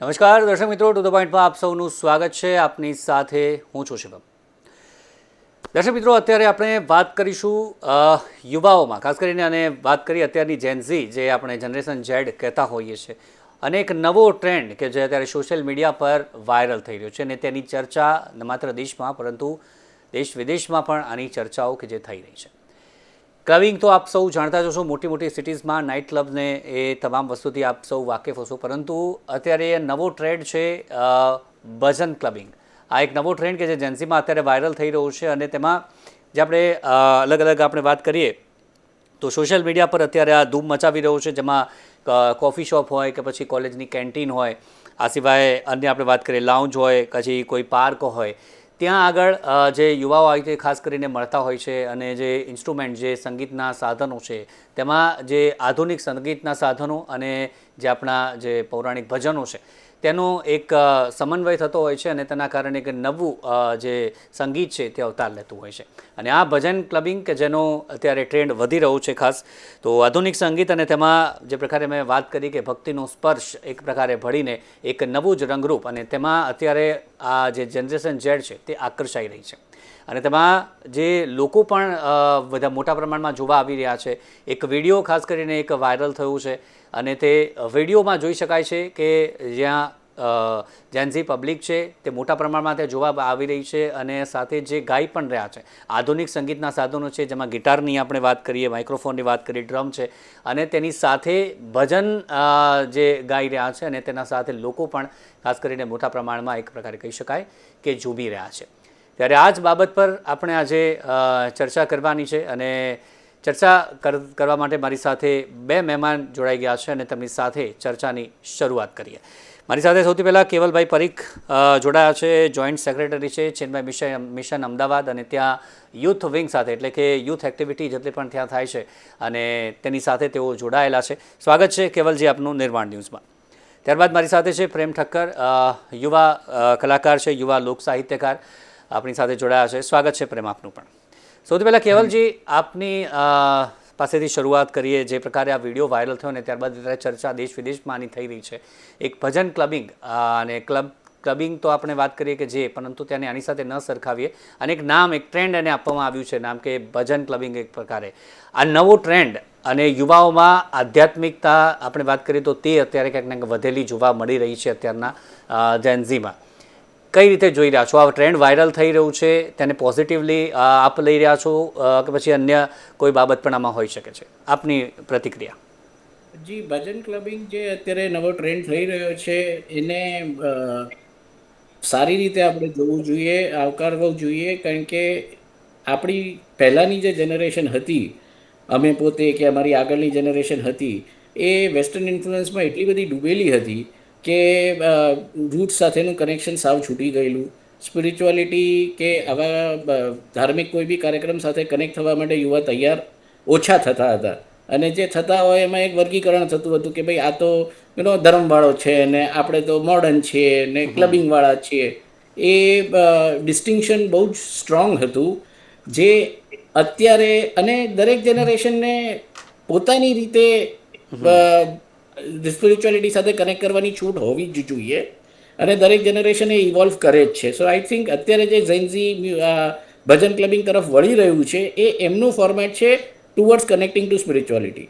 નમસ્કાર, દર્શક મિત્રો, ટુ ધ પોઈન્ટમાં આપ સૌનું સ્વાગત છે. આપની સાથે હું છું શિવમ દર્શક મિત્રો, અત્યારે આપણે વાત કરીશું યુવાઓમાં, ખાસ કરીને અને વાત કરીએ અત્યારની જેન્ઝી જે આપણે જનરેશન ઝેડ કહેતા હોઈએ છીએ. અને એક નવો ટ્રેન્ડ કે જે અત્યારે સોશિયલ મીડિયા પર વાયરલ થઈ રહ્યો છે અને તેની ચર્ચા ન માત્ર દેશમાં, પરંતુ દેશ વિદેશમાં પણ આની ચર્ચાઓ કે જે થઈ રહી છે. ક્લબિંગ તો આપ સૌ જાણતા જ હશો, મોટી મોટી સિટીઝમાં નાઇટ ક્લબને એ તમામ વસ્તુથી આપ સૌ વાકેફ હશો. પરંતુ અત્યારે એ નવો ટ્રેન્ડ છે ભજન ક્લબિંગ આ એક નવો ટ્રેન્ડ કે જે જેન્સીમાં અત્યારે વાયરલ થઈ રહ્યો છે અને તેમાં જે આપણે અલગ અલગ આપણે વાત કરીએ, તો સોશિયલ મીડિયા પર અત્યારે આ ધૂમ મચાવી રહ્યો છે, જેમાં કોફી શોપ હોય કે પછી કોલેજની કેન્ટીન હોય, આ સિવાય અન્ય આપણે વાત કરીએ લાઉન્જ હોય, પછી કોઈ પાર્ક હોય. ત્યાં આગળ જે યુવાઓ હોય છે ખાસ કરીને મળતા હોય છે અને જે ઇન્સ્ટ્રુમેન્ટ, જે સંગીતના સાધનો છે, તેમાં જે આધુનિક સંગીતના સાધનો અને જે આપણા જે પૌરાણિક ભજનો છે તેનો એક સમન્વય થતો હોય છે અને તેના કારણે એક નવું જે સંગીત છે તે અવતાર લેતું હોય છે. અને આ ભજન ક્લબિંગ કે જેનો અત્યારે ટ્રેન્ડ વધી રહ્યો છે ખાસ, તો આધુનિક સંગીત અને તેમાં જે પ્રકારે મેં વાત કરી કે ભક્તિનો સ્પર્શ એક પ્રકારે ભળીને એક નવું જ રંગરૂપ અને તેમાં અત્યારે આ જે જનરેશન ઝેડ છે તે આકર્ષાઈ રહી છે. અને તેમાં જે લોકો પણ બધા મોટા પ્રમાણમાં જોવા આવી રહ્યા છે, એક વીડિયો ખાસ કરીને એક વાયરલ થયું છે અને તે વિડીયોમાં જોઈ શકાય છે કે જ્યાં જેન્ઝી પબ્લિક છે, તે મોટા પ્રમાણમાં ત્યાં જોવા આવી રહી છે અને સાથે જે ગાઈ પણ રહ્યા છે. આધુનિક સંગીતના સાધનો છે, જેમાં ગિટારની આપણે વાત કરીએ, માઇક્રોફોનની વાત કરીએ, ડ્રમ છે અને તેની સાથે ભજન જે ગાઈ રહ્યા છે અને તેના સાથે લોકો પણ, ખાસ કરીને મોટા પ્રમાણમાં એક પ્રકારે કહી શકાય કે ઝૂમી રહ્યા છે. ત્યારે આ જ બાબત પર આપણે આજે ચર્ચા કરવાની છે અને ચર્ચા કર- કરવા માટે મારી સાથે બે મહેમાન જોડાઈ ગયા છે અને તેમની સાથે ચર્ચાની શરૂઆત કરીએ. મારી સાથે સૌથી પહેલાં કેવલભાઈ પરીખ જોડાયા છે, જોઈન્ટ સેક્રેટરી છે ચેન્નઈ મિશન મિશન અમદાવાદ અને ત્યાં યુથ વિંગ સાથે, એટલે કે યુથ એક્ટિવિટી જેટલી પણ ત્યાં થાય છે અને તેની સાથે તેઓ જોડાયેલા છે. સ્વાગત છે કેવલજી આપનું નિર્માણ ન્યૂઝમાં. ત્યારબાદ મારી સાથે છે પ્રેમ ઠક્કર યુવા કલાકાર છે, યુવા લોક સાહિત્યકાર, આપણી સાથે જોડાયા છે. સ્વાગત છે પ્રેમ આપનું પણ. સૌથી પહેલાં કેવલજી, આપની પાસેથી શરૂઆત કરીએ, જે પ્રકારે આ વીડિયો વાયરલ થયો ને ત્યારબાદ ચર્ચા દેશ વિદેશમાં થઈ રહી છે. એક ભજન ક્લબિંગ અને ક્લબ, ક્લબિંગ તો આપણે વાત કરીએ કે જે, પરંતુ તેને આની સાથે ન સરખાવીએ. અને એક નામ, એક ટ્રેન્ડ એને આપવામાં આવ્યું છે, નામ કે ભજન ક્લબિંગ એક પ્રકારે. આ નવો ટ્રેન્ડ અને યુવાઓમાં આધ્યાત્મિકતા, આપણે વાત કરીએ તો તે અત્યારે ક્યાંક ને વધેલી જોવા મળી રહી છે અત્યારના જેન્ઝીમાં કઈ રીતે જોઈ રહ્યા છો? આ ટ્રેન્ડ વાયરલ થઈ રહ્યું છે, તેને પોઝિટિવલી આપ લઈ રહ્યા છો કે પછી અન્ય કોઈ બાબત પણ આમાં હોઈ શકે છે? આપની પ્રતિક્રિયા. જી, ભજન ક્લબિંગ જે અત્યારે નવો ટ્રેન્ડ થઈ રહ્યો છે, એને સારી રીતે આપણે જોવું જોઈએ, આવકારવું જોઈએ, કારણ કે આપણી પહેલાંની જે જનરેશન હતી, અમે પોતે કે અમારી આગળની જનરેશન હતી, એ વેસ્ટર્ન ઇન્ફ્લુઅન્સમાં એટલી બધી ડૂબેલી હતી કે રૂટ સાથેનું કનેક્શન સાવ છૂટી ગયેલું. સ્પિરિચ્યુઆલિટી કે આવા ધાર્મિક કોઈ બી કાર્યક્રમ સાથે કનેક્ટ થવા માટે યુવા તૈયાર ઓછા થતા હતા. અને જે થતા હોય એમાં એક વર્ગીકરણ થતું હતું કે ભાઈ આ તો એનો ધર્મવાળો છે ને આપણે તો મોડર્ન છીએ ને ક્લબિંગવાળા છીએ. એ ડિસ્ટિંક્શન બહુ જ સ્ટ્રોંગ હતું. જે અત્યારે અને દરેક જનરેશનને પોતાની રીતે સ્પિરિચ્યુઆલિટી સાથે કનેક્ટ કરવાની છૂટ હોવી જ જોઈએ. અને દરેક જનરેશન એ ઇવોલ્વ કરે જ છે. સો આઈ થિંક અત્યારે જે ઝેન્ઝી ભજન ક્લબિંગ તરફ વળી રહ્યું છે એ એમનું ફોર્મેટ છે ટુવર્ડ્સ કનેક્ટિંગ ટુ સ્પિરિચ્યુઆલિટી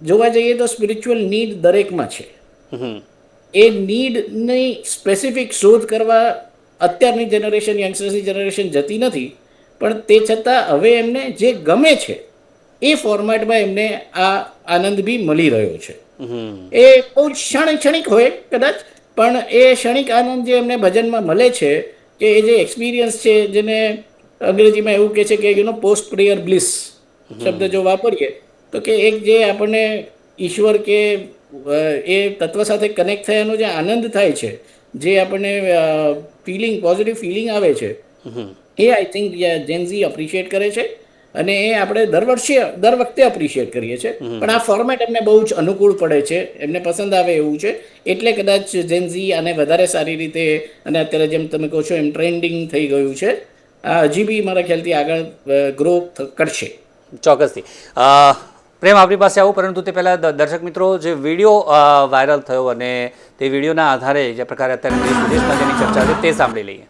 જોવા જઈએ તો સ્પિરિચ્યુઅલ નીડ દરેકમાં છે. એ નીડની સ્પેસિફિક શોધ કરવા અત્યારની જનરેશન યંગસ્ટર્સની જનરેશન જતી નથી. પણ તે છતાં હવે એમને જે ગમે છે એ ફોર્મેટમાં એમને આ આનંદ બી મળી રહ્યો છે. એ બહુ ક્ષણ ક્ષણિક હોય કદાચ પણ એ ક્ષણિક આનંદ જે એમને ભજનમાં મળે છે કે એ જે એક્સપિરિયન્સ છે જેને અંગ્રેજીમાં એવું કહે છે કે you know post prayer bliss શબ્દ જો વાપરીએ તો કે એક જે આપણને ઈશ્વર કે એ તત્વ સાથે કનેક્ટ થયાનો જે આનંદ થાય છે જે આપણને ફિલિંગ પોઝિટિવ ફિલિંગ આવે છે એ I think Gen Z appreciate કરે છે. અને એ આપણે દર વર્ષે દર વખતે અપ્રિશિએટ કરીએ છીએ. પણ આ ફોર્મેટ એમને બહુ જ અનુકૂળ પડે છે. એમને પસંદ આવે એવું છે. એટલે કદાચ જેન્ઝી આને વધારે સારી રીતે અને અત્યારે જેમ તમે કહો છો એમ ટ્રેન્ડિંગ થઈ ગયું છે. આ હજી બી મારા ખ્યાલથી આગળ ગ્રો કરશે. ચોક્કસથી. પ્રેમ આપણી પાસે આવું પરંતુ તે પહેલાં દર્શક મિત્રો જે વીડિયો વાયરલ થયો અને તે વિડીયોના આધારે જે પ્રકારે અત્યારે દેશ વિદેશમાં જેની ચર્ચા છે તે સાંભળી લઈએ.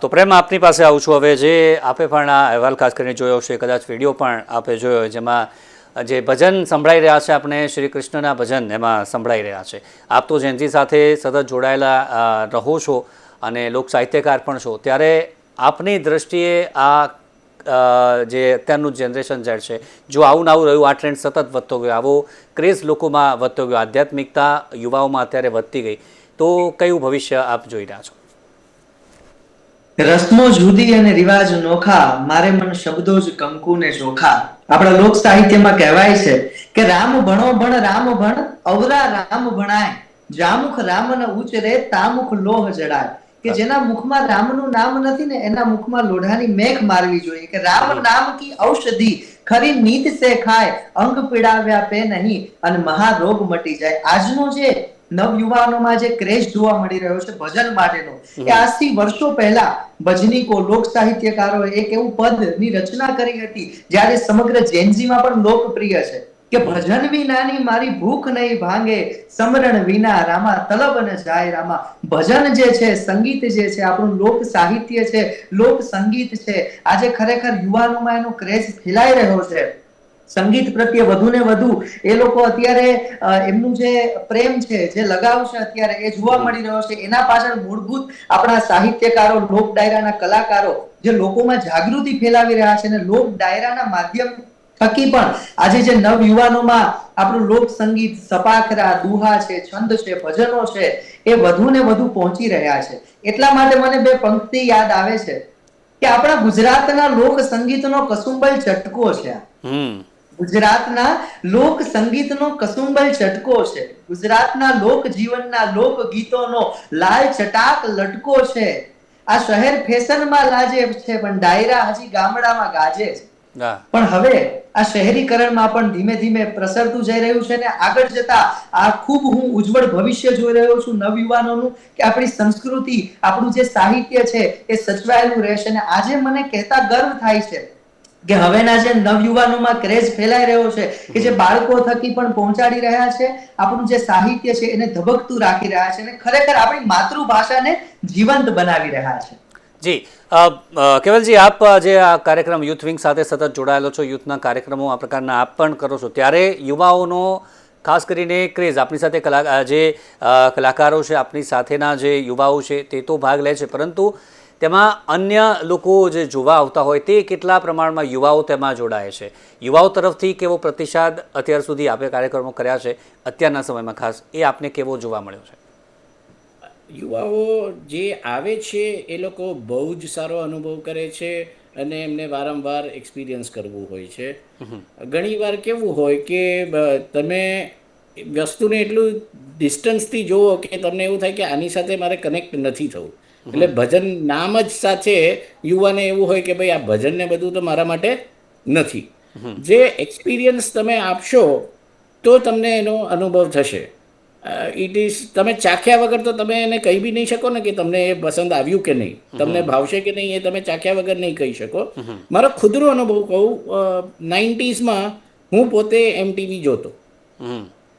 તો પ્રેમ, આપની પાસે આવું છું. હવે જે આપે પણ આ અહેવાલ ખાસ કરીને જોયો છે કદાચ વીડિયો પણ આપે જોયો જેમાં જે ભજન સંભળાઈ રહ્યા છે આપણે, શ્રી કૃષ્ણના ભજન એમાં સંભળાઈ રહ્યા છે. આપ તો જયંતિ સાથે સતત જોડાયેલા રહો છો અને લોક સાહિત્યકાર પણ છો. ત્યારે આપની દ્રષ્ટિએ આ જે અત્યારનું જનરેશન ઝેડ છે, જો આવું આવું રહ્યું, આ ટ્રેન્ડ સતત વધતો ગયો, આવો ક્રેઝ લોકોમાં વધતો ગયો, આધ્યાત્મિકતા યુવાઓમાં અત્યારે વધતી ગઈ, તો કયું ભવિષ્ય આપ જોઈ રહ્યા છો? રસ્મો જુદી અને રિવાજ નોખા, મારે મન શબ્દો જ કંકુ ને ચોખા આપણા લોક સાહિત્યમાં કહેવાય છે કે રામ ભણો ભણ, રામ ભણ, અવરા રામ ભણાય. જામુખ રામ ન ઉચરે તામુખ લોહ જડાય. કે જેના મુખમાં રામનું નામ નથી ને એના મુખમાં લોઢાની મેઘ મારવી જોઈએ. કે રામ નામ કી ઔષધિ ખરી નીત સે ખાય અંગ પીડાવ્યા પે નહીં અને મહારોગ મટી જાય. આજનો જે નવયુવાનોમાં જે ક્રેઝ જોવા મળી રહ્યો છે ભજન માટેનો કે આજથી વર્ષો પહેલા ભજનીકો લોક સાહિત્યકારોએ એક એવું પદની રચના કરી હતી જ્યારે સમગ્ર જેનજીમાં પણ લોકપ્રિય છે. કે ભજન વિનાની મારી ભૂખ નહીં ભાંગે, સમરણ વિના રામા તલબ ન જાય રામા. ભજન જે છે, સંગીત જે છે, આપણું લોક સાહિત્ય છે, લોક સંગીત છે. આજે ખરેખર યુવાનોમાં એનો ક્રેઝ ફેલાઈ રહ્યો છે. સંગીત પ્રત્યે વધુ ને વધુ એ લોકો અત્યારે એમનું જે પ્રેમ છે, જે લગાવ છે અત્યારે એ જોવા મળી રહ્યો છે. એના પાછળ મૂળભૂત આપણા સાહિત્યકારો લોક ડાયરાના કલાકારો જે લોકોમાં જાગૃતિ ફેલાવી રહ્યા છે અને લોક ડાયરાના માધ્યમ થકી પણ. આજે જે નવ યુવાનોમાં આપણું લોક સંગીત સપાખરા દુહા છે છંદ છે ભજનો છે એ વધુ ને વધુ પહોંચી રહ્યા છે. એટલા માટે મને બે પંક્તિ યાદ આવે છે કે આપણા ગુજરાતના લોક સંગીતનો કસુંબલ ચટકો છે ગુજરાતના લોક સંગીતનો કસુંબલ ચટકો છે. ગુજરાતના લોક જીવનના લોક ગીતોનો લાલ ચટાક લટકો છે. આ શહેર ફેશનમાં લાજે છે પણ ડાયરા હજી ગામડામાં ગાજે છે. પણ હવે આ શહેરીકરણમાં પણ ધીમે ધીમે પ્રસરતું જઈ રહ્યું છે ને આગળ જતા આ ખૂબ હું ઉજ્જવળ ભવિષ્ય જોઈ રહ્યો છું નવયુવાનોનું કે આપણી સંસ્કૃતિ, આપણું જે સાહિત્ય છે એ સચવાયેલું રહેશે ને આજે મને કહેતા ગર્વ થાય છે કે હવેના જે નવયુવાનોમાં ક્રેઝ ફેલાઈ રહ્યો છે કે જે બાળકો થકી પણ પહોંચાડી રહ્યા છે, આપણું જે સાહિત્ય છે એને ધબકતું રાખી રહ્યા છે અને ખરેખર આપણી માતૃભાષાને જીવંત બનાવી રહ્યા છે. જી. કેવલજી આપ જે આ કાર્યક્રમ યુથ વિંગ સાથે સતત જોડાયેલો છો, યુથના કાર્યક્રમો આ પ્રકારના આપ પણ કરો છો, ત્યારે યુવાઓનો ખાસ કરીને ક્રેઝ આપણી સાથે કલા જે કલાકારો છે, આપણી સાથેના જે યુવાઓ છે, તે તો ભાગ લે છે, પરંતુ તેમાં અન્ય લોકો જે જોવા આવતા હોય તે કેટલા પ્રમાણમાં યુવાઓ તેમાં જોડાય છે? યુવાઓ તરફથી કેવો પ્રતિસાદ અત્યાર સુધી આપે કાર્યક્રમો કર્યા છે, અત્યારના સમયમાં ખાસ, એ આપને કેવો જોવા મળ્યો છે? યુવાઓ જે આવે છે એ લોકો બહુ જ સારો અનુભવ કરે છે અને એમને વારંવાર એક્સપિરિયન્સ કરવું હોય છે. ઘણીવાર કેવું હોય કે તમે વસ્તુને એટલું ડિસ્ટન્સથી જુઓ કે તમને એવું થાય કે આની સાથે મારે કનેક્ટ નથી થવું. એટલે ભજન નામ જ સાથે યુવાને એવું હોય કે ભાઈ આ ભજનને બધું તો મારા માટે નથી. જે એક્સપિરિયન્સ તમે આપશો તો તમને એનો અનુભવ થશે. ઇટ ઇઝ તમે ચાખ્યા વગર તો તમે એને કહી બી નહીં શકો ને કે તમને એ પસંદ આવ્યું કે નહીં. તમને ભાવશે કે નહીં એ તમે ચાખ્યા વગર નહીં કહી શકો. મારો ખુદરો અનુભવ કહું નાઇન્ટીઝમાં હું પોતે એમટીવી જોતો.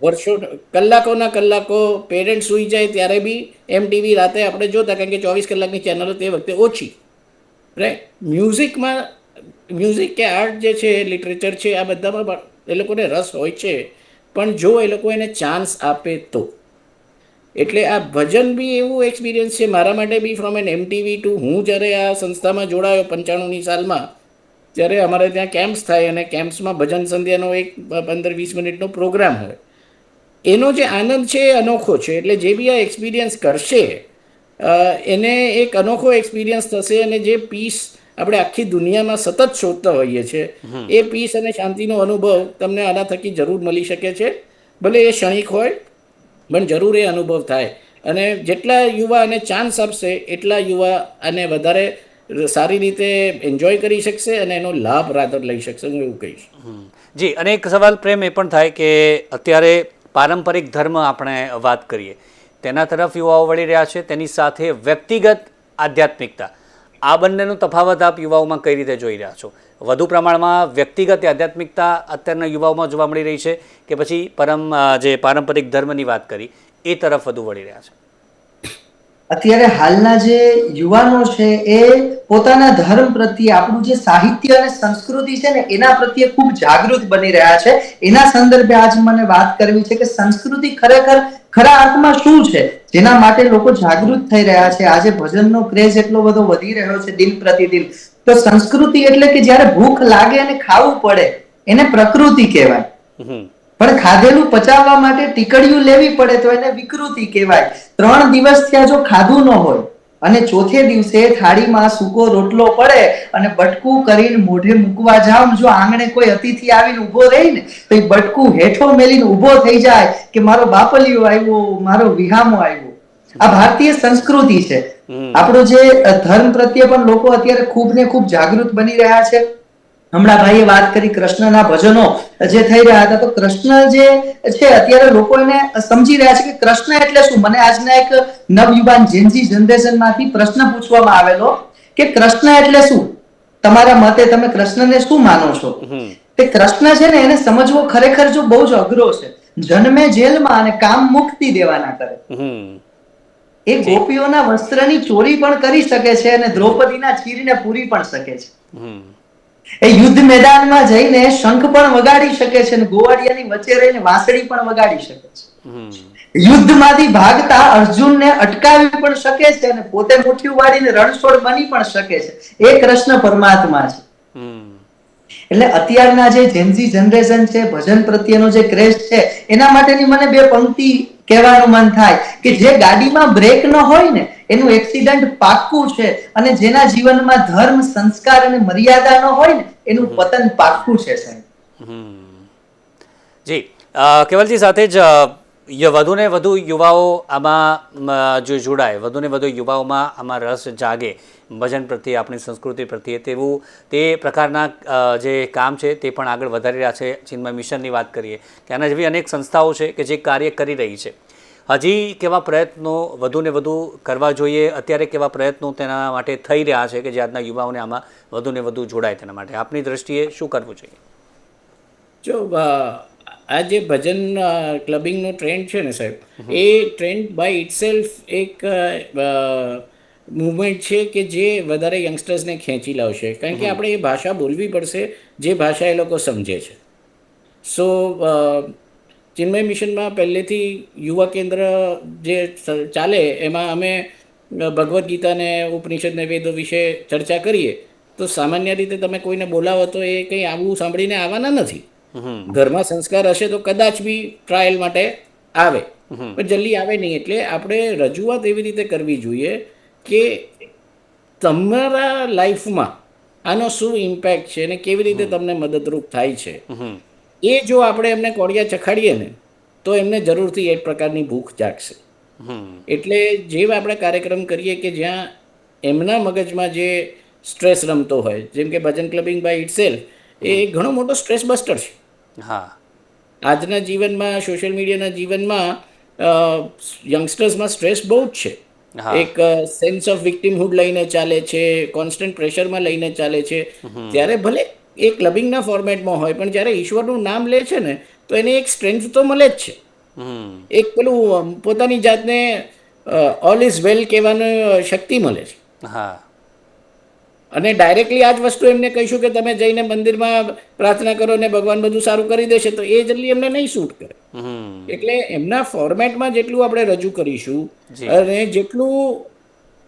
વર્ષો કલાકોના કલાકો પેરેન્ટ્સ સૂઈ જાય ત્યારે બી એમટીવી રાતે આપણે જોતા કારણ કે ચોવીસ કલાકની ચેનલો તે વખતે ઓછી. રાઈટ મ્યુઝિકમાં મ્યુઝિક કે આર્ટ જે છે લિટરેચર છે આ બધામાં એ લોકોને રસ હોય છે. પણ જો એ લોકો એને ચાન્સ આપે તો. એટલે આ ભજન બી એવું એક્સપિરિયન્સ છે. મારા માટે be from an MTV to હું જ્યારે આ સંસ્થામાં જોડાયો પંચાણુંની સાલમાં, ત્યારે અમારે ત્યાં કેમ્પ્સ થાય અને કેમ્પ્સમાં ભજન સંધ્યાનો એક પંદર વીસ મિનિટનો પ્રોગ્રામ હોય. એનો જે આનંદ છે એ અનોખો છે. એટલે જે બી આ એક્સપિરિયન્સ કરશે એને એક અનોખો એક્સપિરિયન્સ થશે અને જે પીસ આપણે આખી દુનિયામાં સતત શોધતા હોઈએ છીએ એ પીસ અને શાંતિનો અનુભવ તમને આના થકી જરૂર મળી શકે છે. ભલે એ ક્ષણિક હોય પણ જરૂર એ અનુભવ થાય. અને જેટલા યુવા અને ચાન્સ આપશે એટલા યુવા અને વધારે સારી રીતે એન્જોય કરી શકશે અને એનો લાભ રાતર લઈ શકશે હું એવું કહીશ. જી અને એક સવાલ પ્રેમ એ પણ થાય કે અત્યારે પારંપરિક ધર્મ આપણે વાત કરીએ. તેના તરફ યુવાઓ વળી રહ્યા છે તેની સાથે વ્યક્તિગત આધ્યાત્મિકતા. આ બંનેનો તફાવત આપ યુવાઓમાં કઈ રીતે જોઈ રહ્યા છો? વધુ પ્રમાણમાં વ્યક્તિગત આધ્યાત્મિકતા અત્યારના યુવાઓમાં જોવા મળી રહી છે કે પછી પરમ જે પારંપરિક ધર્મની વાત કરી, એ તરફ વધુ વળી રહ્યા છે. અત્યારે હાલના જે યુવાનો છે એ પોતાના ધર્મ પ્રત્યે આપણું જે સાહિત્ય અને સંસ્કૃતિ છે ને એના પ્રત્યે ખૂબ જાગૃત બની રહ્યા છે. એના સંદર્ભે આજ મને વાત કરવી છે કે સંસ્કૃતિ ખરેખર ખરા અર્થમાં શું છે? જેના માટે લોકો જાગૃત થઈ રહ્યા છે. આજે ભજનનો ક્રેઝ એટલો બધો વધી રહ્યો છે દિન પ્રતિદિન. તો સંસ્કૃતિ એટલે કે જ્યારે ભૂખ લાગે અને ખાવું પડે, એને પ્રકૃતિ કહેવાય. પણ ખાધેલું પચાવવા માટે ટીકડીયું લેવી પડે તો એને વિકૃતિ કહેવાય. ત્રણ દિવસ ત્યાં જો ખાધું ન હોય અને ચોથે દિવસે થાળીમાં સૂકો રોટલો પડે અને બટકું કરીને મોઢે મૂકવા જાવ જો આંગણે કોઈ અતિથિ આવીને ઊભો રહી ને તો એ બટકું હેઠો મેલીને ઊભો થઈ જાય કે મારો બાપલિયો આવ્યો મારો વિહામો આવ્યો. આ ભારતીય સંસ્કૃતિ છે. આપણો જે ધર્મ પ્રત્યે પણ લોકો અત્યારે ખૂબ ને ખૂબ જાગૃત બની રહ્યા છે. હમણાં ભાઈએ વાત કરી કૃષ્ણના ભજનો જે થઈ રહ્યા હતા તો કૃષ્ણ જે છે અત્યારે લોકો એને સમજી રહ્યા છે કે કૃષ્ણ એટલે શું? મને આજના એક નવયુવાન જેનજી જનરેશનમાંથી પ્રશ્ન પૂછવામાં આવેલો કે કૃષ્ણ એટલે શું? તમારા મતે તમે કૃષ્ણને શું માનો છો? તે કૃષ્ણ છે ને એને સમજવો ખરેખર જો બહુ જ અઘરો છે. જન્મે જેલમાં અને કામ મુક્તિ દેવાના કરે. એ ગોપીઓના વસ્ત્રની ચોરી પણ કરી શકે છે અને દ્રૌપદીના ચીરને પૂરી પણ શકે છે. એ યુદ્ધ મેદાનમાં જઈને શંખ પણ વગાડી શકે છે અને ગોવાડિયાની વચ્ચે રહીને વાંસળી પણ વગાડી શકે છે. યુદ્ધમાંથી ભાગતા અર્જુનને અટકાવી પણ શકે છે અને પોતે મુઠ્ઠી વાળીને રણછોડ બની પણ શકે છે. એ કૃષ્ણ પરમાત્મા છે. એટલે અત્યારના જે જેન્ઝી જનરેશન છે ભજન પ્રત્યેનો જે ક્રેઝ છે એના માટેની મને બે પંક્તિ કહેવાનું મન થાય કે જે ગાડીમાં બ્રેક ન હોય ને એનું એક્સિડન્ટ પાક્કું છે અને જેના જીવનમાં ધર્મ સંસ્કાર અને મર્યાદા ન હોય ને એનું પતન પાક્કું છે સાહેબ. જી કેવલજી સાથે જ વધુને વધુ યુવાઓ આમાં જો જોડાય, વધુને વધુ યુવાઓમાં આમાં રસ જાગે ભજન પ્રત્યે, આપણી સંસ્કૃતિ પ્રત્યે, તેવું તે પ્રકારના જે કામ છે તે પણ આગળ વધારી રહ્યા છે. ચિન્મય મિશનની વાત કરીએ કે આના જેવી અનેક સંસ્થાઓ છે કે જે કાર્ય કરી રહી છે. હજી કેવા પ્રયત્નો વધુને વધુ કરવા જોઈએ? અત્યારે કેવા પ્રયત્નો તેના માટે થઈ રહ્યા છે કે જે આજના યુવાઓને આમાં વધુને વધુ જોડાય તેના માટે? આપની દ્રષ્ટિએ શું કરવું જોઈએ? જો આ જે ભજન ક્લબિંગનો ટ્રેન્ડ છે ને સાહેબ એ ટ્રેન્ડ બાય ઇટસેલ્ફ એક મુવમેન્ટ છે કે જે વધારે યંગસ્ટર્સને ખેંચી લાવશે. કારણ કે આપણે એ ભાષા બોલવી પડશે જે ભાષા એ લોકો સમજે છે. સો ચિન્મય મિશનમાં પહેલેથી યુવા કેન્દ્ર જે ચાલે એમાં અમે ભગવદ્ ગીતાને ઉપનિષદને વેદો વિશે ચર્ચા કરીએ તો સામાન્ય રીતે તમે કોઈને બોલાવો તો એ કંઈ આવું સાંભળીને આવવાના નથી. ઘરમાં સંસ્કાર હશે તો કદાચ બી ટ્રાયલ માટે આવે. પણ જલ્દી આવે નહીં. એટલે આપણે રજૂઆત એવી રીતે કરવી જોઈએ કે તમારા લાઈફમાં આનો શું ઇમ્પેક્ટ છે અને કેવી રીતે તમને મદદરૂપ થાય છે. એ જો આપણે એમને કોડિયા ચખાડીએ ને, તો એમને જરૂરથી એ પ્રકારની ભૂખ જાગશે. એટલે જે આપણે કાર્યક્રમ કરીએ કે જ્યાં એમના મગજમાં જે સ્ટ્રેસ રમતો હોય, જેમ કે ભજન ક્લબિંગ બાય ઇટસેલ્ફ એ ઘણો મોટો સ્ટ્રેસ બસ્ટર છે. હા. આજના જીવનમાં સોશિયલ મીડિયાના જીવનમાં યંગસ્ટર્સમાં સ્ટ્રેસ બહુ જ છે. એક સેન્સ ઓફ વિક્ટિમહુડ લઈને ચાલે છે કોન્સ્ટન્ટ પ્રેશરમાં લઈને ચાલે છે. ત્યારે ભલે એ ક્લબિંગના ફોર્મેટમાં હોય પણ જ્યારે ઈશ્વરનું નામ લે છે ને તો એને એક સ્ટ્રેન્થ તો મળે જ છે. એક પેલું પોતાની જાતને ઓલ ઇઝ વેલ કહેવાની શક્તિ મળે છે. હા. અને ડાયરેક્ટલી આ જ વસ્તુ એમને કહીશું કે તમે જઈને મંદિરમાં પ્રાર્થના કરો ને ભગવાન બધું સારું કરી દેશે તો એ જલ્દી એમને નહીં શૂટ કરે. એટલે એમના ફોર્મેટમાં જેટલું આપણે રજૂ કરીશું અને જેટલું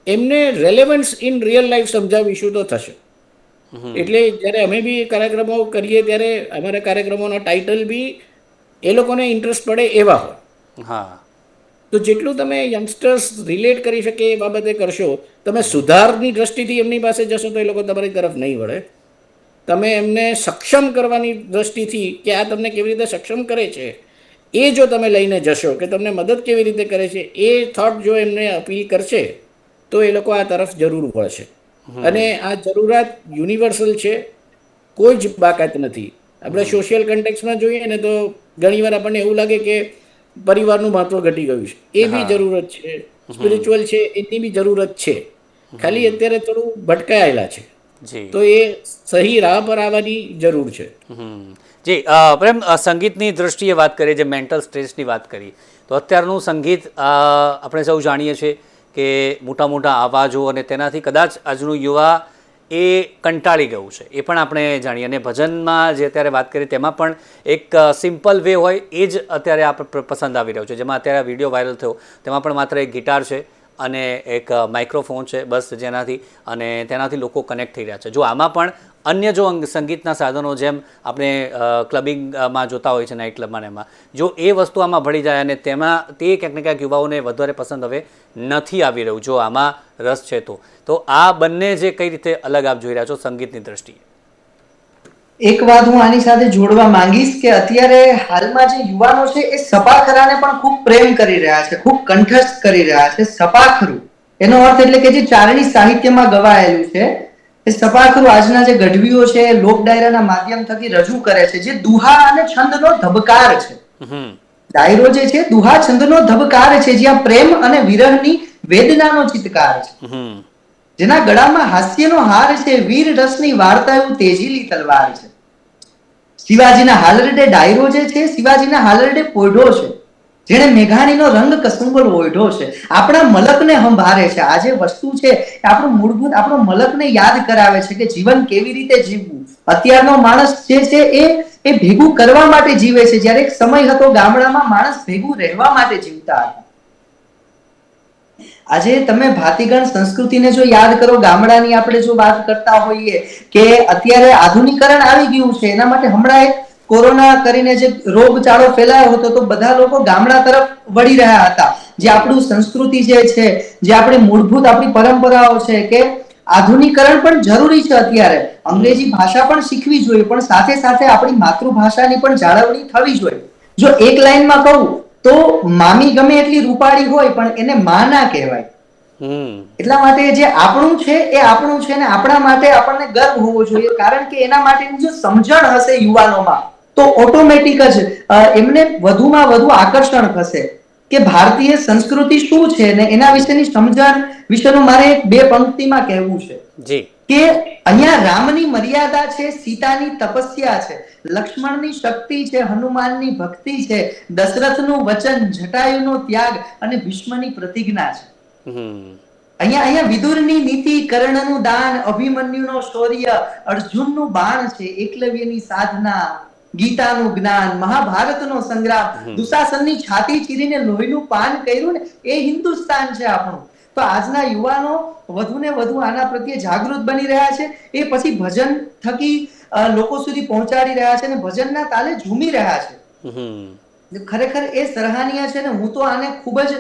એમને રેલેવન્સ ઇન રિયલ લાઈફ સમજાવીશું તો થશે. એટલે જ્યારે અમે બી કાર્યક્રમો કરીએ ત્યારે અમારા કાર્યક્રમોના ટાઇટલ બી એ લોકોને ઇન્ટરેસ્ટ પડે એવા હોય. હા. તો જેટલું તમે યંગસ્ટર્સ રિલેટ કરી શકે એ બાબતે કરશો તમે સુધારની દ્રષ્ટિથી એમની પાસે જશો તો એ લોકો તમારી તરફ નહીં વળે. તમે એમને સક્ષમ કરવાની દ્રષ્ટિથી કે આ તમને કેવી રીતે સક્ષમ કરે છે એ જો તમે લઈને જશો કે તમને મદદ કેવી રીતે કરે છે એ થોટ જો એમને અપીલ કરશે તો એ લોકો આ તરફ જરૂર વળશે. અને આ જરૂરિયાત યુનિવર્સલ છે કોઈ જ બાકાત નથી. આપણે સોશિયલ કન્ટેક્સમાં જોઈએ ને તો ઘણીવાર આપણને એવું લાગે કે પરિવારનું મહત્વ ઘટી ગયું છે. એ બી જરૂરત છે. સ્પિરિચ્યુઅલ છે એની બી જરૂરત છે. ખાલી અત્યારે થોડું ભટકાયેલા છે. તો એ સહી રાહ પર આવવાની જરૂર છે. જી પ્રેમ સંગીતની દ્રષ્ટિએ વાત કરીએ જે મેન્ટલ સ્ટ્રેસની વાત કરી તો અત્યારનું સંગીત આપણે સૌ જાણીએ છીએ કે મોટા મોટા અવાજો અને તેનાથી કદાચ આજનું યુવા એ કંટાળી ગયું છે. એ પણ આપણે જાણીએ. અને ભજનમાં જે અત્યારે વાત કરી તેમાં પણ એક સિમ્પલ વે હોય એ જ અત્યારે આપણે પસંદ આવી રહ્યો છે. જેમાં અત્યારે વીડિયો વાયરલ થયો, તેમાં પણ માત્ર એક ગિટાર છે અને એક માઇક્રોફોન છે, બસ જેનાથી અને તેનાથી લોકો કનેક્ટ થઈ રહ્યા છે. જો આમાં પણ અન્ય જો અંગ- સંગીતના સાધનો જેમ આપણે ક્લબિંગમાં જોતા હોય છે નાઇટ ક્લબમાં એમાં, જો એ વસ્તુ આમાં ભળી જાય અને તેમાં તે ક્યાંક ને ક્યાંક યુવાઓને વધારે પસંદ હવે નથી આવી રહ્યું, જો આમાં રસ છે તો. તો આ બંને જે કઈ રીતે અલગ આપ જોઈ રહ્યા છો સંગીતની દ્રષ્ટિએ? એક વાત હું આની સાથે જોડવા માંગીશ કે અત્યારે હાલમાં જે યુવાનો છે એ સપાખરાને પણ ખૂબ પ્રેમ કરી રહ્યા છે, ખૂબ કંઠસ્થ કરી રહ્યા છે, સપાખરું. એનો અર્થ એટલે કે જે ચારણી સાહિત્યમાં ગવાયેલું છે એ સપાખરું આજના જે ગઢવીઓ છે લોક ડાયરાના માધ્યમ થકી રજૂ કરે છે જે દુહા અને છંદનો ધબકાર છે. ડાયરો જે છે દુહા છંદનો ધબકાર છે જ્યાં પ્રેમ અને વિરહની વેદનાનો ચિતકાર છે. જેના ગળામાં હાસ્યનો હાર છે વીર રસની વાર્તા એવું તેજીલી તલવાર છે. શિવાજીના હાલરડે ડાયરો જે છે શિવાજીના હાલરડે પોઢો છે. જેણે મેઘાણીનો રંગ કસુંબલ ઓઢો છે. આપણા મલકને સંભારે છે. આ જે વસ્તુ છે આપણું મૂળભૂત, આપણો મલકને યાદ કરાવે છે કે જીવન કેવી રીતે જીવવું. અત્યારનો માણસ જે છે, એ એ ભેગું કરવા માટે જીવે છે. જ્યારે એક સમય હતો, ગામડામાં માણસ ભેગું રહેવા માટે જીવતા હતા. આજે તમે ભાતીગણ સંસ્કૃતિને જો યાદ કરો, ગામડાની આપણે જો વાત કરતા હોઈએ કે અત્યારે આધુનિકરણ આવી ગયું છે, એના માટે હમણાં એક કોરોના કરીને જે રોગચાળો ફેલાયો હતો તો બધા લોકો ગામડા તરફ વળી રહ્યા હતા. જે આપણું સંસ્કૃતિ જે છે જે આપણી મૂળભૂત આપણી પરંપરાઓ છે કે આધુનિકરણ પણ જરૂરી છે અત્યારે. અંગ્રેજી ભાષા પણ શીખવી જોઈએ પણ સાથે સાથે આપણી માતૃભાષાની પણ જાળવણી થવી જોઈએ. જો એક લાઈનમાં કહું તો મામી ગમે એટલી રૂપાળી હોય પણ એને મા ના કહેવાય. એટલા માટે જે આપણું છે એ આપણું છે ને આપણા માટે આપણને ગર્વ હોવો જોઈએ કારણ કે એના માટેની જો સમજણ હશે યુવાનોમાં તો ઓટોમેટિક જ એમને વધુમાં વધુ આકર્ષણ થશે કે ભારતીય સંસ્કૃતિ શું છે ને એના વિશેની સમજણ વિશેનું મારે બે પંક્તિમાં કહેવું છે. જી. કે અહીંયા રામની મર્યાદા છે સીતાની તપસ્યા છે લક્ષ્મણની શક્તિ છે હનુમાનની ભક્તિ છે દશરથનું વચન જટાયુનો ત્યાગ અને ભીષ્મની પ્રતિજ્ઞા છે. અહીંયા અહીંયા વિદુરની નીતિ કર્ણનું દાન અભિમન્યુનો શૌર્ય અર્જુનનું બાણ છે એકલવ્યની સાધના. ગીતાનું જ્ઞાન મહાભારતનો સંગ્રામ દુશાસનની છાતી ચીરીને લોહીનું પાન કર્યું ને એ હિન્દુસ્તાન છે આપણું. તો આજના યુવાનો વધુ ને વધુ આના પ્રત્યે જાગૃત બની રહ્યા છે. એ પછી ભજન થકી લોકો સુધી પહોંચાડી રહ્યા છે અને ભજનના તાલે ઝૂમી રહ્યા છે. ખરેખર એ સરાહનીય છે ને હું તો આને ખૂબ જ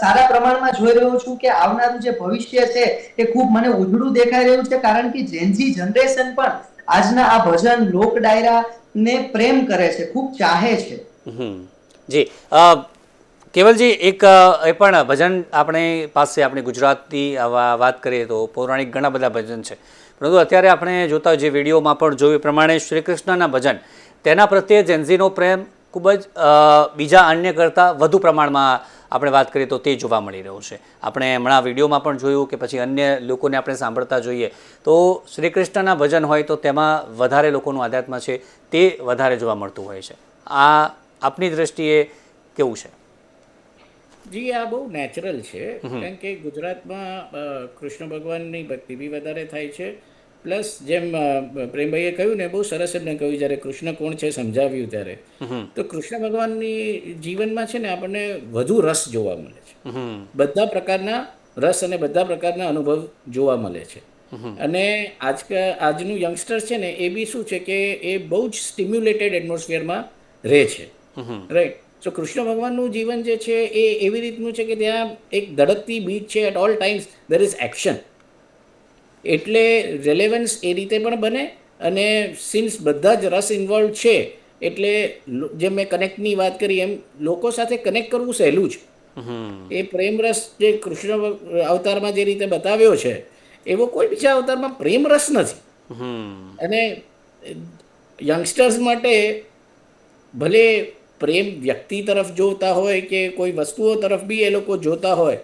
સારા પ્રમાણમાં જોઈ રહ્યો છું કે આવનારું જે ભવિષ્ય છે એ ખૂબ મને ઉજળું દેખાઈ રહ્યું છે. કારણ કે જેનજી જનરેશન પણ આજના આ ભજન લોક ડાયરા ને પ્રેમ કરે છે, ખૂબ ચાહે છે. જી. કેવલજી, એક એ પણ ભજન આપણે પાસે આપણે ગુજરાતની વાત કરીએ તો પૌરાણિક ઘણા બધા ભજન છે. પરંતુ અત્યારે આપણે જોતા જે વિડીયોમાં પણ જોયું પ્રમાણે શ્રી કૃષ્ણના ભજન, તેના પ્રત્યે જેન્ઝીનો પ્રેમ ખૂબ જ બીજા અન્ય કરતાં વધુ પ્રમાણમાં આપણે વાત કરીએ તો તે જોવા મળી રહ્યું છે. આપણે હમણાં વિડીયોમાં પણ જોયું કે પછી અન્ય લોકોને આપણે સાંભળતા જોઈએ. તો શ્રી કૃષ્ણના ભજન હોય તો તેમાં વધારે લોકોનું આધ્યાત્મ છે તે વધારે જોવા મળતું હોય છે. આ આપની દ્રષ્ટિએ કેવું છે? જી આ બહુ નેચરલ છે. કારણ કે ગુજરાતમાં કૃષ્ણ ભગવાનની ભક્તિ બી વધારે થાય છે. પ્લસ જેમ પ્રેમભાઈએ કહ્યું ને બહુ સરસ એમને કહ્યું જ્યારે કૃષ્ણ કોણ છે સમજાવ્યું ત્યારે તો કૃષ્ણ ભગવાનની જીવનમાં છે ને આપણને વધુ રસ જોવા મળે છે. બધા પ્રકારના રસ અને બધા પ્રકારના અનુભવ જોવા મળે છે. અને આજકાલ આજનું યંગસ્ટર્સ છે ને એ બી શું છે કે એ બહુ જ સ્ટિમ્યુલેટેડ એટમોસ્ફિયરમાં રહે છે. રાઈટ સો કૃષ્ણ ભગવાનનું જીવન જે છે એ એવી રીતનું છે કે ત્યાં એક ધડકતી બીચ છે at all times there is action એટલે રેલેવન્સ એ રીતે પણ બને અને સિન્સ બધા જ રસ ઇન્વોલ્વ છે એટલે જે મેં કનેક્ટની વાત કરી એમ લોકો સાથે કનેક્ટ કરવું સહેલું છે એ પ્રેમ રસ જે કૃષ્ણ અવતારમાં જે રીતે બતાવ્યો છે એવો કોઈ બીજા અવતારમાં પ્રેમ રસ નથી. અને યંગસ્ટર્સ માટે ભલે પ્રેમ વ્યક્તિ તરફ જોતા હોય કે કોઈ વસ્તુઓ તરફ બી એ લોકો જોતા હોય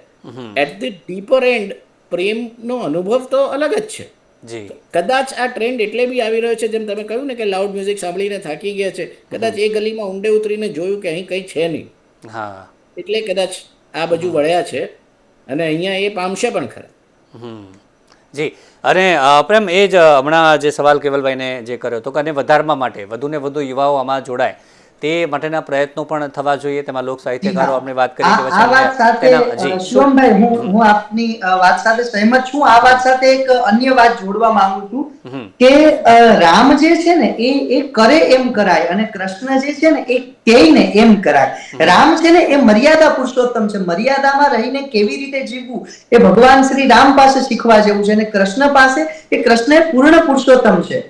એટ ધ ડીપર એન્ડ પ્રેમનો અનુભવ તો અલગ જ છે. જી. કદાચ આ ટ્રેન્ડ એટલે બી આવી રહ્યો છે જેમ તમે કહ્યું ને કે લાઉડ મ્યુઝિક સાંભળીને થાકી ગયા છે. કદાચ એ ગલીમાં ઊંડે ઉતરીને જોયું કે અહીં કંઈ છે નહીં. હા. એટલે કદાચ આ બાજુ વળ્યા છે અને અહીંયા એ પામશે પણ ખરા. જી. અને પ્રેમ એ જ હમણાં જે સવાલ કેવલભાઈને જે કર્યો હતો કે અને વધારવા માટે વધુને વધુ યુવાઓ આમાં જોડાય. તે માટેના પ્રયત્નો પણ થવા જોઈએ. તેમાં લોક સાહિત્યકારો આપણે વાત કરી કે આ વાત સાથે શિવમભાઈ હું હું આપની વાત સાથે સહેમત છું. આ વાત સાથે એક અન્ય વાત જોડવા માંગુ છું કે રામ જે છે ને એ એ કરે એમ કરાય અને કૃષ્ણ જે છે ને એ કહે ને એમ કરાય. રામ છે ને એ મર્યાદા પુરુષોત્તમ છે. મર્યાદામાં રહીને કેવી રીતે જીવવું? એ ભગવાન શ્રી રામ પાસે શીખવા જેવું છે અને કૃષ્ણ પાસે એ કૃષ્ણ એ પૂર્ણ પુરુષોત્તમ છે.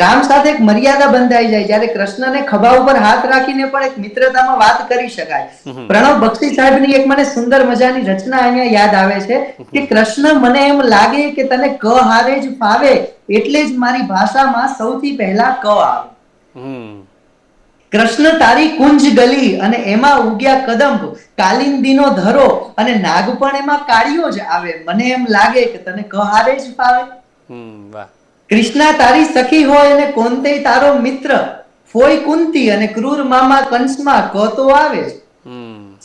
રામ સાથે એક મર્યાદા બંધાઈ જાય. જ્યારે કૃષ્ણને ખભા ઉપર હાથ રાખીને પણ એક મિત્રતામાં વાત કરી શકાય. પ્રણવ બક્ષી સાહેબની એક મને સુંદર મજાની રચના અહીંયા યાદ આવે છે કે કૃષ્ણ મને એમ લાગે કે તને ક હારે જ ફાવે એટલે જ મારી ભાષામાં સૌથી પહેલા ક આવે. કૃષ્ણ તારી કુંજ ગલી અને એમાં ઉગ્યા કદંબ કાલિંદીનો ધરો અને નાગ પણ એમાં કાળિયો જ આવે. મને એમ લાગે કે તને ક હારે જ ફાવે. વાહ. કૃષ્ણા તારી સખી હોય અને કોંતે તારો મિત્ર. ફોઈ કુંતી અને ક્રૂર મામા કંસમાં ક તો આવે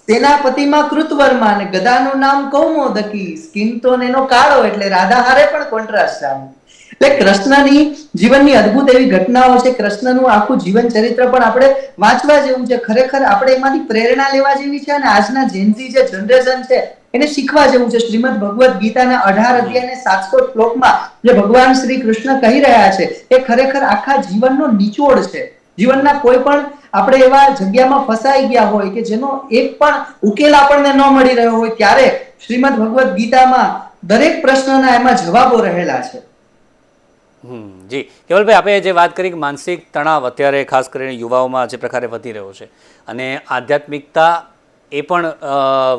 સેનાપતિમાં કૃતવર્મા અને ગદાનું નામ કૌમોદકી. ટોન એનો કાળો એટલે રાધા હારે પણ કોન્ટ્રાસ્ટ આવે એટલે કૃષ્ણની જીવનની અદ્ભુત એવી ઘટનાઓ છે. કૃષ્ણનું આખું જીવન ચરિત્ર પણ આપણે વાંચવા જેવું છે. ખરેખર આપણે એમાંથી પ્રેરણા લેવા જેવી છે અને આજના જેનઝી જે જનરેશન છે એને શીખવા જેવું છે. શ્રીમદ ભગવદ્ ગીતાના અઢાર અધ્યાય સાતસો શ્લોકમાં જે ભગવાન શ્રી કૃષ્ણ કહી રહ્યા છે, એ ખરેખર આખા જીવનનો નિચોડ છે. જીવનના કોઈ પણ આપણે એવા જગ્યામાં ફસાઈ ગયા હોય કે જેનો એક પણ ઉકેલ આપણને ન મળી રહ્યો હોય, ત્યારે શ્રીમદ ભગવદ્ ગીતામાં દરેક પ્રશ્નના એમાં જવાબો રહેલા છે. જી. કેવલભાઈ, આપણે જે વાત કરી કે માનસિક તણાવ અત્યારે ખાસ કરીને યુવાઓમાં જે પ્રકારે વધી રહ્યો છે અને આધ્યાત્મિકતા એ પણ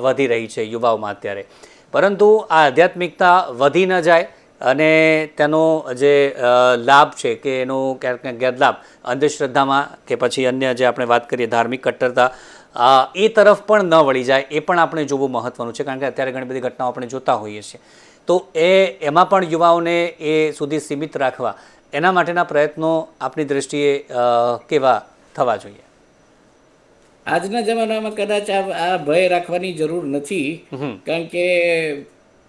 વધી રહી છે યુવાઓમાં અત્યારે. પરંતુ આ આધ્યાત્મિકતા વધી ન જાય અને તેનો જે લાભ છે કે એનો ક્યાંક ને ક્યાંક ગેરલાભ અંધશ્રદ્ધામાં કે પછી અન્ય જે આપણે વાત કરીએ ધાર્મિક કટ્ટરતા એ તરફ પણ ન વળી જાય, એ પણ આપણે જોવું મહત્ત્વનું છે કારણ કે અત્યારે ઘણી બધી ઘટનાઓ આપણે જોતા હોઈએ છીએ. તો એ, એમાં પણ યુવાઓને એ સુધી સીમિત રાખવા, એના માટેના પ્રયત્નો આપણી દ્રષ્ટિએ કેવા થવા જોઈએ? આજના જમાનામાં કદાચ આ આ ભય રાખવાની જરૂર નથી. કારણ કે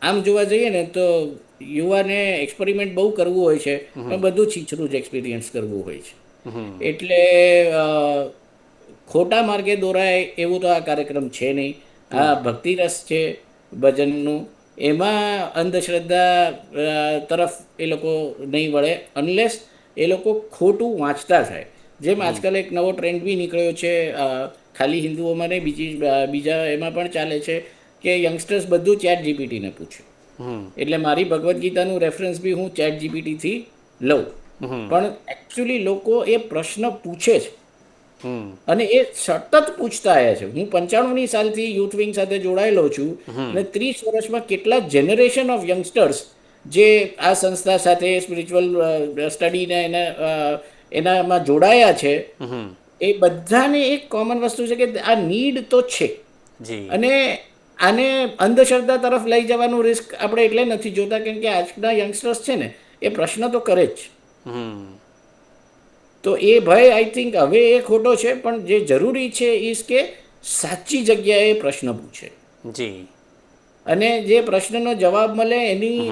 આમ જોવા જઈએ ને તો યુવાને એક્સપેરિમેન્ટ બહુ કરવું હોય છે પણ બધું છીછરું જ એક્સપિરિયન્સ કરવું હોય છે. એટલે ખોટા માર્ગે દોરાય એવું તો આ કાર્યક્રમ છે નહીં. આ ભક્તિ રસ છે ભજનનું. એમાં અંધશ્રદ્ધા તરફ એ લોકો નહીં વળે અનલેસ એ લોકો ખોટું વાંચતા થાય જેમ આજકાલ એક નવો ટ્રેન્ડ બી નીકળ્યો છે ખાલી હિન્દુઓમાં નહીં બીજી બીજા એમાં પણ ચાલે છે કે યંગસ્ટર્સ બધું ચેટ જીપીટીને પૂછે. એટલે મારી ભગવદ્ ગીતાનું રેફરન્સ બી હું ચેટ જીપીટીથી લઉં. પણ એકચ્યુઅલી લોકો એ પ્રશ્ન પૂછે છે અને એ સતત પૂછતા આવ્યા છે. હું પંચાણુંની સાલથી યુથ વિંગ સાથે જોડાયેલો છું અને ત્રીસ વર્ષમાં કેટલા જનરેશન ઓફ યંગસ્ટર્સ જે આ સંસ્થા સાથે સ્પિરિચ્યુઅલ સ્ટડીને એના એનામાં જોડાયા છે. એ બધાને એક કોમન વસ્તુ છે કે આ નીડ તો છે. જી. અને આને અંધશ્રદ્ધા તરફ લઈ જવાનું રિસ્ક આપણે એટલે નથી જોતા કેમ કે આજના યંગસ્ટર્સ છે ને એ પ્રશ્ન તો કરે જ. હમ. તો એ ભય આઈ થિંક હવે એ ખોટો છે પણ જે જરૂરી છે ઇઝ કે સાચી જગ્યાએ પ્રશ્ન પૂછે. જી. અને જે પ્રશ્નનો જવાબ મળે એની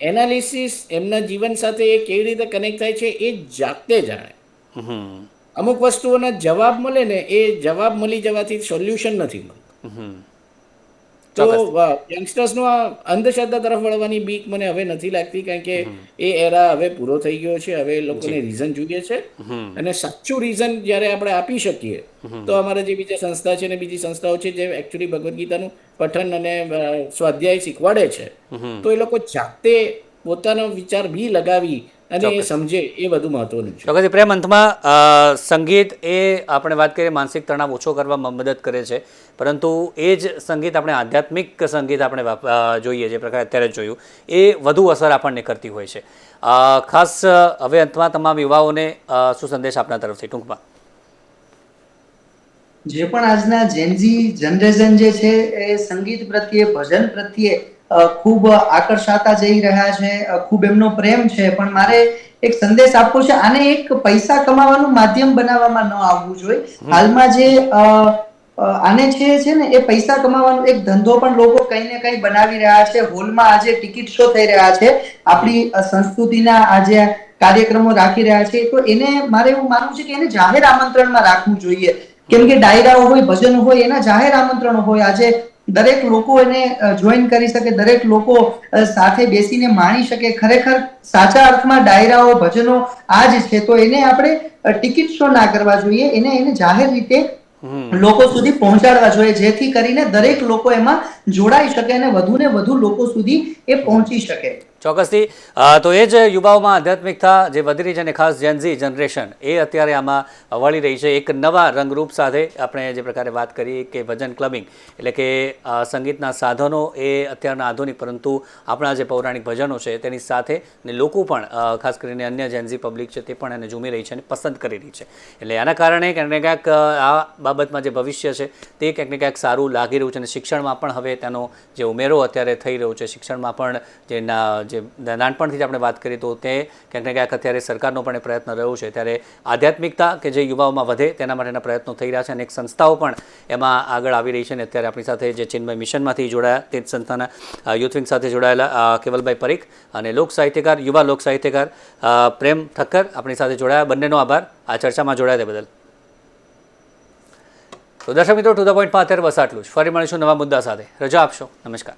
એનાલિસિસ એમના જીવન સાથે એ કેવી રીતે કનેક્ટ થાય છે એ જાતે જાણે. હમ. અમુક વસ્તુઓના જવાબ મળે ને એ જવાબ મળી જવાથી સોલ્યુશન નથી મળતું. તો યંગસ્ટર્સનો આ અંધશ્રદ્ધા તરફ વળવાની બીક મને હવે નથી લાગતી કારણ કે એ એરા હવે પૂરો થઈ ગયો છે હવે એ લોકોને રીઝન જોઈએ છે. અને સાચું રીઝન જ્યારે આપણે આપી શકીએ તો અમારા જે બીજા સંસ્થા છે ને બીજી સંસ્થાઓ છે જે એકચ્યુઅલી ભગવદ્ ગીતાનું પઠન અને સ્વાધ્યાય શીખવાડે છે તો એ લોકો જાતે પોતાનો વિચાર બી લગાવી અને એ સમજે એ વધુ મહત્વનું છે. ચોક્કસથી પ્રેમ અંતમાં સંગીત એ આપણે વાત કરીએ માનસિક તણાવ ઓછો કરવામાં મદદ કરે છે. પરંતુ એ જ સંગીત આપણે આધ્યાત્મિક સંગીત આપણે જોઈએ જે પ્રકારે અત્યારે જોયું એ વધુ અસર આપણને કરતી હોય છે. ખાસ હવે અંતમાં તમામ યુવાઓને શું સંદેશ આપના તરફથી ટૂંકમાં? જે પણ આજના જેનજી જનરેશન જે છે એ સંગીત પ્રત્યે ભજન પ્રત્યે ખૂબ આકર્ષાતા જઈ રહ્યા છે ખૂબ એમનો પ્રેમ છે પણ મારે એક સંદેશ આપવો છે આને એક પૈસા કમાવાનું માધ્યમ બનાવવામાં ન આવવું જોઈએ. હાલમાં જે આને છે છે ને એ પૈસા કમાવાનો એક ધંધો પણ લોકો કંઈ ને કંઈ બનાવી રહ્યા છે હોલમાં આજે ટિકિટ શો થઈ રહ્યા છે આપણી સંસ્કૃતિના આજે કાર્યક્રમો રાખી રહ્યા છે તો એને મારે એવું માનવું છે કે એને જાહેર આમંત્રણમાં રાખવું જોઈએ. કેમ કે ડાયરાઓ હોય ભજન હોય એના જાહેર આમંત્રણો હોય. આજે દરેક લોકો એને જોઈન કરી શકે દરેક લોકો સાથે બેસીને માણી શકે. ખરેખર સાચા અર્થમાં ડાયરાઓ ભજનો આ જ છે. તો એને આપણે ટિકિટ શો ના કરવા જોઈએ? એને એને જાહેર રીતે લોકો સુધી પહોંચાડવા જોઈએ. જેથી કરીને દરેક લોકો એમાં જોડાઈ શકે અને વધુ ને વધુ લોકો સુધી એ પહોંચી શકે. ચોક્કસથી. તો એ જ યુવાઓમાં આધ્યાત્મિકતા જે વધી રહી છે અને ખાસ જેનઝી જનરેશન એ અત્યારે આમાં વળી રહી છે. એક નવા રંગરૂપ સાથે આપણે જે પ્રકારે વાત કરી કે ભજન ક્લબિંગ, એટલે કે સંગીતના સાધનો એ અત્યારના આધુનિક, પરંતુ આપણા જે પૌરાણિક ભજનો છે તેની સાથે ને લોકો પણ ખાસ કરીને અન્ય જેન્ઝી પબ્લિક છે તે પણ એને ઝૂમી રહી છે અને પસંદ કરી રહી છે. એટલે આના કારણે ક્યાંક ને ક્યાંક આ બાબતમાં જે ભવિષ્ય છે તે ક્યાંક ને ક્યાંક સારું લાગી રહ્યું છે અને શિક્ષણમાં પણ હવે તેનો જે ઉમેરો અત્યારે થઈ રહ્યો છે શિક્ષણમાં પણ, જે નાનપણથી જ આપણે વાત કરીએ તો તે ક્યાંક ને ક્યાંક અત્યારે સરકારનો પણ પ્રયત્ન રહ્યો છે. ત્યારે આધ્યાત્મિકતા કે જે યુવાઓમાં વધે તેના માટેના પ્રયત્નો થઈ રહ્યા છે અને એક સંસ્થાઓ પણ એમાં આગળ આવી રહી છે અને અત્યારે આપણી સાથે જે ચિન્મય મિશનમાંથી જોડાયા, તે જ સંસ્થાના યુથવિંગ સાથે જોડાયેલા કેવલભાઈ પરીખ અને લોક સાહિત્યકાર, યુવા લોક સાહિત્યકાર પ્રેમ ઠક્કર આપણી સાથે જોડાયા. બંનેનો આભાર. આ ચર્ચામાં જોડાયા તે બદલ. તો દર્શક મિત્રો ટુ ધ પોઈન્ટમાં અત્યારે બસ આટલું જ. ફરી મળીશું નવા મુદ્દા સાથે. રજા આપશો. નમસ્કાર.